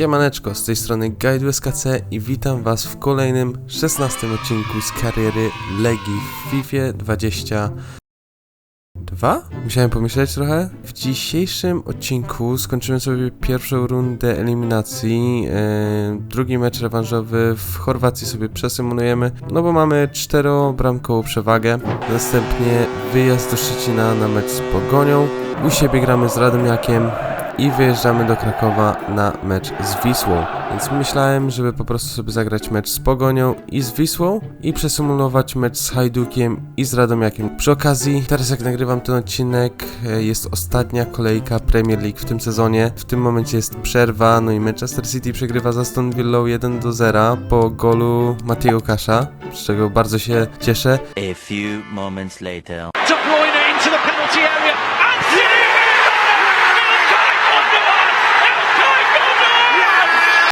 Siemaneczko, z tej strony Guide SKC i witam was w kolejnym 16 odcinku z kariery Legii w FIFA 22. Musiałem pomyśleć trochę. W dzisiejszym odcinku skończymy sobie pierwszą rundę eliminacji. E, drugi mecz rewanżowy w Chorwacji sobie przesymulujemy, no bo mamy czterobramkową przewagę. Następnie wyjazd do Szczecina na mecz z Pogonią. U siebie gramy z Radomiakiem i wyjeżdżamy do Krakowa na mecz z Wisłą. Więc myślałem, żeby po prostu sobie zagrać mecz z Pogonią i z Wisłą i przesymulować mecz z Hajdukiem i z Radomiakiem. Przy okazji, teraz jak nagrywam ten odcinek, e, jest ostatnia kolejka Premier League w tym sezonie. W tym momencie jest przerwa, no i Manchester City przegrywa z Aston Villą 1 do 0 po golu Matiego Kasza, z czego bardzo się cieszę. A few moments later.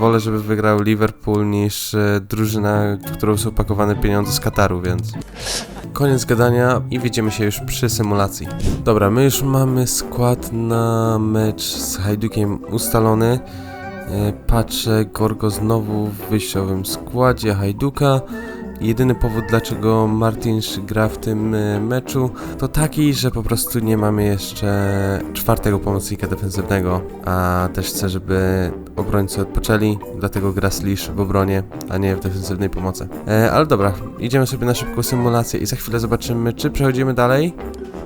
Wolę, żeby wygrał Liverpool niż e, drużyna, w którą są pakowane pieniądze z Kataru, więc... Koniec gadania i widzimy się już przy symulacji. Dobra, my już mamy skład na mecz z Hajdukiem ustalony. E, Patrzę, Gorgo znowu w wyjściowym składzie Hajduka. Jedyny powód, dlaczego Martinsz gra w tym e, meczu, to taki, że po prostu nie mamy jeszcze czwartego pomocnika defensywnego, a też chcę, żeby obrońcy odpoczęli, dlatego gra Slish w obronie, a nie w defensywnej pomocy. E, ale dobra, idziemy sobie na szybką symulację i za chwilę zobaczymy, czy przechodzimy dalej.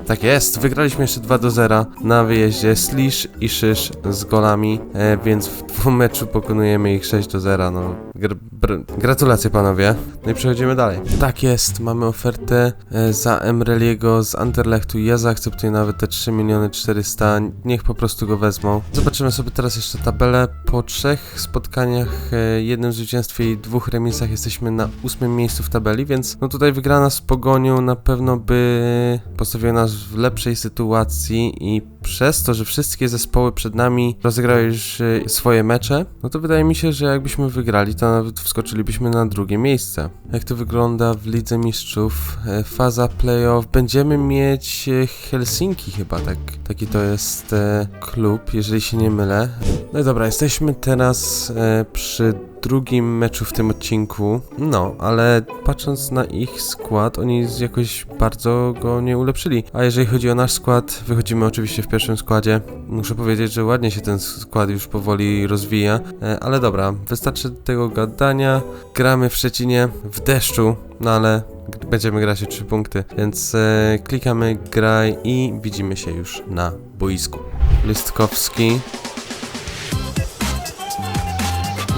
Tak jest, wygraliśmy jeszcze 2 do 0 na wyjeździe Slish i Szysz z golami, e, więc w dwóm meczu pokonujemy ich 6 do 0. No, gr br gratulacje panowie. No i przechodzimy dalej. Tak jest, mamy ofertę e, za Emreliego z Anderlechtu. Ja zaakceptuję nawet te 3 miliony 400. Niech po prostu go wezmą. Zobaczymy sobie teraz jeszcze tabelę. Po trzech spotkaniach, e, jednym zwycięstwie i dwóch remisach jesteśmy na ósmym miejscu w tabeli, więc no tutaj wygrana z Pogonią na pewno by postawiła nas w lepszej sytuacji i przez to, że wszystkie zespoły przed nami rozegrały już e, swoje mecze, no to wydaje mi się, że jakbyśmy wygrali, to nawet wskoczylibyśmy na drugie miejsce. Jak to wygląda w Lidze Mistrzów? E, Faza playoff. Będziemy mieć e, Helsinki chyba, tak, taki to jest klub, jeżeli się nie mylę. No i dobra, jesteśmy teraz przy drugim meczu w tym odcinku. No, ale patrząc na ich skład, oni jakoś bardzo go nie ulepszyli. A jeżeli chodzi o nasz skład, wychodzimy oczywiście w pierwszym składzie. Muszę powiedzieć, że ładnie się ten skład już powoli rozwija. E, ale dobra, wystarczy tego gadania. Gramy w Szczecinie w deszczu, no ale będziemy grać o 3 punkty. Więc e, klikamy graj i widzimy się już na boisku. Listkowski.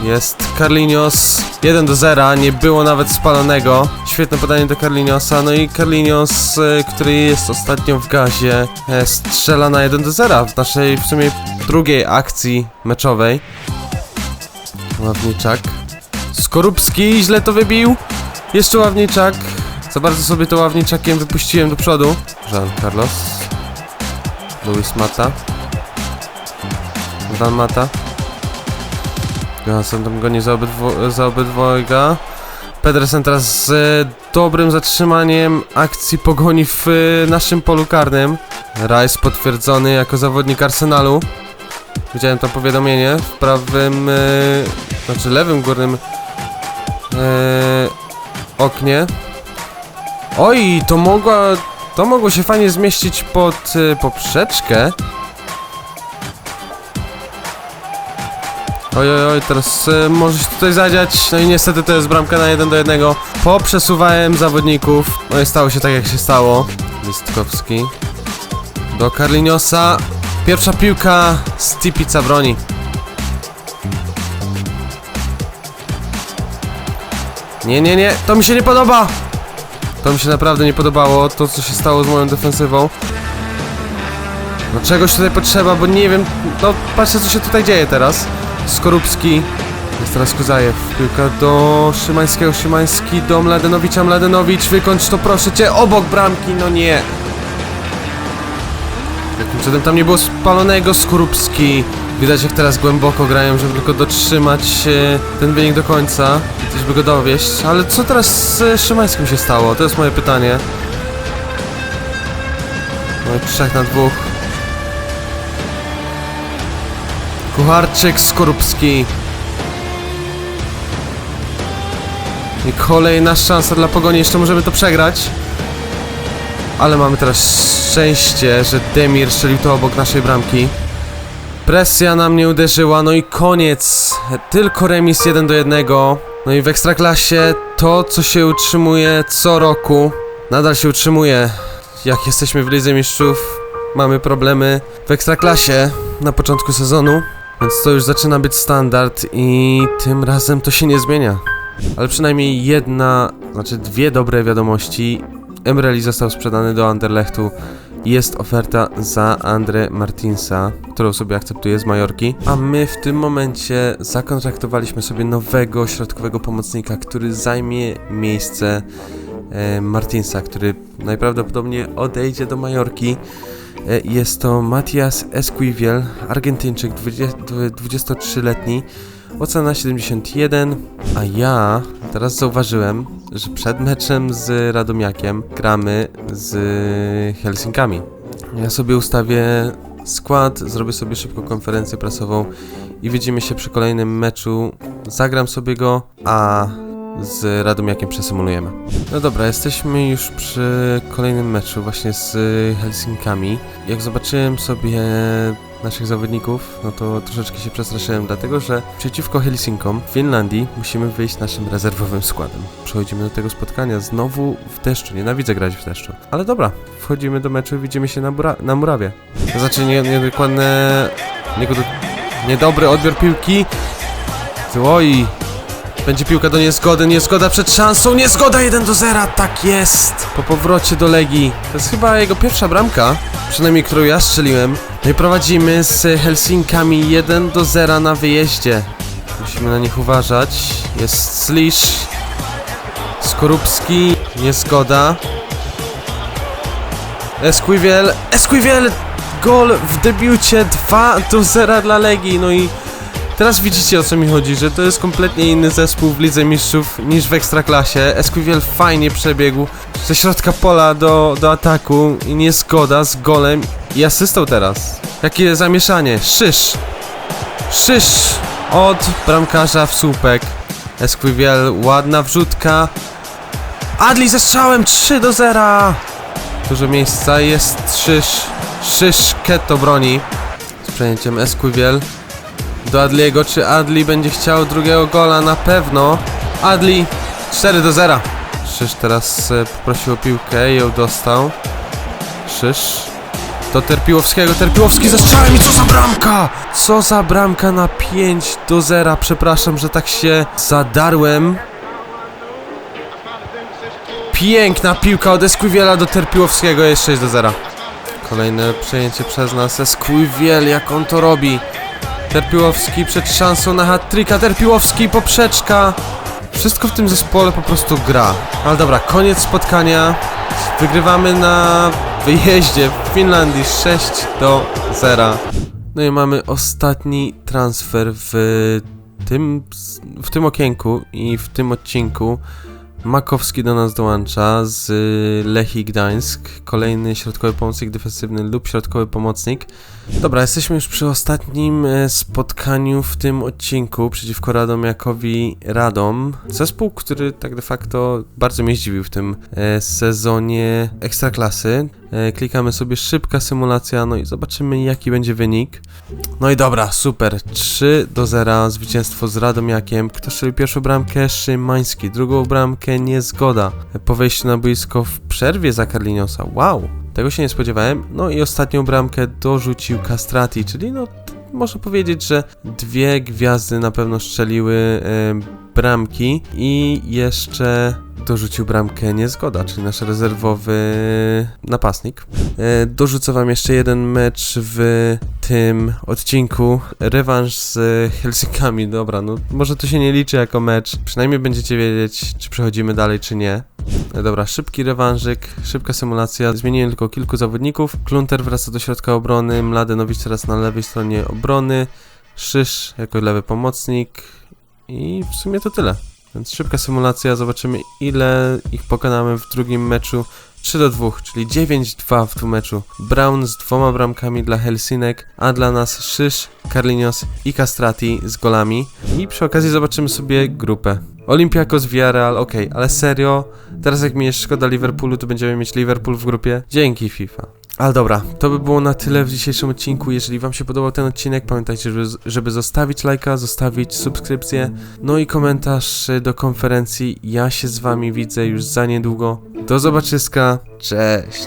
Jest Carlinhos 1 do 0, nie było nawet spalonego. Świetne podanie do Carlinhosa. No i Carlinhos, e, który jest ostatnio w gazie, e, strzela na 1 do 0 w naszej w sumie drugiej akcji meczowej. Ławniczak. Skorupski źle to wybił. Jeszcze Ławniczak. Za bardzo sobie to Ławniczakiem wypuściłem do przodu. Jean Carlos. Luis Mata. Van Mata. Johansson tam goni za, obydwo, za obydwojga. Pedersen teraz z e, dobrym zatrzymaniem akcji pogoni w e, naszym polu karnym. Rice potwierdzony jako zawodnik Arsenalu. Widziałem to powiadomienie w prawym, e, znaczy lewym górnym oknie. Oj, to mogła, to mogło się fajnie zmieścić pod poprzeczkę. Oj, oj, oj, teraz e, może się tutaj zadziać. No i niestety to jest bramka na 1 do 1. Poprzesuwałem zawodników. No i stało się tak, jak się stało. Listkowski. Do Carlinhosa. Pierwsza piłka. Stipica broni. Nie, nie, nie. To mi się nie podoba. To mi się naprawdę nie podobało. To, co się stało z moją defensywą. No czegoś tutaj potrzeba, bo nie wiem. No patrzcie, co się tutaj dzieje teraz. Skorupski. Jest teraz Kuzajew. Piłka do Szymańskiego. Szymański do Mladenowicza. Mladenowicz, wykończ to proszę cię. Obok bramki, no nie. Jakim cudem tam nie było spalonego Skorupski. Widać jak teraz głęboko grają, żeby tylko dotrzymać e, ten wynik do końca. Też by go dowieść. Ale co teraz z Szymańskim się stało? To jest moje pytanie. No i trzech na dwóch. Kucharczyk, Skorupski. I kolejna szansa dla Pogoni, jeszcze możemy to przegrać. Ale mamy teraz szczęście, że Demir strzelił to obok naszej bramki. Presja na mnie uderzyła, no i koniec. Tylko remis 1 do 1. No i w ekstraklasie to, co się utrzymuje co roku, nadal się utrzymuje. Jak jesteśmy w Lidze Mistrzów, mamy problemy w ekstraklasie na początku sezonu więc to już zaczyna być standard i tym razem to się nie zmienia. Ale przynajmniej jedna, znaczy dwie dobre wiadomości. Emreli został sprzedany do Anderlechtu. Jest oferta za Andre Martinsa, którą sobie akceptuję z Majorki. A my w tym momencie zakontraktowaliśmy sobie nowego środkowego pomocnika, który zajmie miejsce e, Martinsa, który najprawdopodobniej odejdzie do Majorki. E, Jest to Matias Esquivel, Argentyńczyk, 20 23-letni, ocena 71, a ja teraz zauważyłem, że przed meczem z Radomiakiem gramy z Helsinkami. Ja sobie ustawię skład, zrobię sobie szybko konferencję prasową i widzimy się przy kolejnym meczu. Zagram sobie go, a z Radomiakiem przesymulujemy. No dobra, jesteśmy już przy kolejnym meczu właśnie z Helsinkami. Jak zobaczyłem sobie naszych zawodników, no to troszeczkę się przestraszyłem, dlatego że przeciwko Helsinkom w Finlandii musimy wyjść naszym rezerwowym składem. Przechodzimy do tego spotkania znowu w deszczu. Nienawidzę grać w deszczu. Ale dobra, wchodzimy do meczu i widzimy się na, na murawie. To znaczy nie, niedokładne... Niedobry odbiór piłki. Oj, będzie piłka do niezgody, niezgoda przed szansą, niezgoda 1 do 0, tak jest! Po powrocie do Legii. To jest chyba jego pierwsza bramka, przynajmniej którą ja strzeliłem. No i prowadzimy z Helsinkami 1 do 0 na wyjeździe. Musimy na nich uważać. Jest Slish, Skorupski, niezgoda. Esquivel, Esquivel! Gol w debiucie 2 do 0 dla Legii, no i Teraz widzicie o co mi chodzi, że to jest kompletnie inny zespół w Lidze Mistrzów niż w Ekstraklasie. Esquivel fajnie przebiegł ze środka pola do, do ataku i nie zgoda z golem i asystą teraz. Jakie zamieszanie. Szysz. Szysz od bramkarza w słupek. Esquivel, ładna wrzutka. Adli ze strzałem 3 do 0. Dużo miejsca, jest Szysz. Szysz Ketto broni. Z przejęciem Esquivel do Adliego. Czy Adli będzie chciał drugiego gola? Na pewno. Adli 4 do 0. Szysz teraz e, poprosił o piłkę i ją dostał. Szysz. Do Terpiłowskiego. Terpiłowski ze strzałem i co za bramka! Co za bramka na 5 do 0. Przepraszam, że tak się zadarłem. Piękna piłka od Esquiviela do Terpiłowskiego. Jest 6 do 0. Kolejne przejęcie przez nas. Esquiviel, jak on to robi. Terpiłowski przed szansą na hat-tricka, Terpiłowski, poprzeczka. Wszystko w tym zespole po prostu gra. Ale dobra, koniec spotkania. Wygrywamy na wyjeździe w Finlandii 6 do 0. No i mamy ostatni transfer w tym, w tym okienku i w tym odcinku. Makowski do nas dołącza z Lechii Gdańsk. Kolejny środkowy pomocnik defensywny lub środkowy pomocnik. Dobra, jesteśmy już przy ostatnim e, spotkaniu w tym odcinku przeciwko Radomiakowi Radom. Zespół, który tak de facto bardzo mnie zdziwił w tym e, sezonie Ekstraklasy. Klikamy sobie szybka symulacja, no i zobaczymy jaki będzie wynik. No i dobra, super. 3 do 0, zwycięstwo z Radomiakiem. Kto strzelił pierwszą bramkę? Szymański. Drugą bramkę Niezgoda. Po wejściu na boisko w przerwie za Karliniosa. Wow! Tego się nie spodziewałem. No i ostatnią bramkę dorzucił Castrati, czyli no można powiedzieć, że dwie gwiazdy na pewno strzeliły bramki i jeszcze dorzucił bramkę Niezgoda, czyli nasz rezerwowy napastnik. E, dorzucę wam jeszcze jeden mecz w tym odcinku. Rewanż z Helsinkami. Dobra, no może to się nie liczy jako mecz. Przynajmniej będziecie wiedzieć, czy przechodzimy dalej, czy nie. E, Dobra, szybki rewanżyk, szybka symulacja. Zmieniłem tylko kilku zawodników. Klunter wraca do środka obrony, Mladenowicz teraz na lewej stronie obrony, Szysz jako lewy pomocnik i w sumie to tyle. Więc szybka symulacja, zobaczymy ile ich pokonamy w drugim meczu 3 do 2, czyli 9-2 w tym meczu. Brown z dwoma bramkami dla Helsinek, a dla nas Szysz, Carlinhos i Castrati z golami. I przy okazji zobaczymy sobie grupę. Olympiakos, Villarreal, okej, ale serio? Teraz jak mi jest szkoda Liverpoolu, to będziemy mieć Liverpool w grupie? Dzięki FIFA. Ale dobra, to by było na tyle w dzisiejszym odcinku. Jeżeli Wam się podobał ten odcinek, pamiętajcie, żeby, żeby zostawić lajka, zostawić subskrypcję, no i komentarz do konferencji. Ja się z Wami widzę już za niedługo. Do zobaczyska, cześć!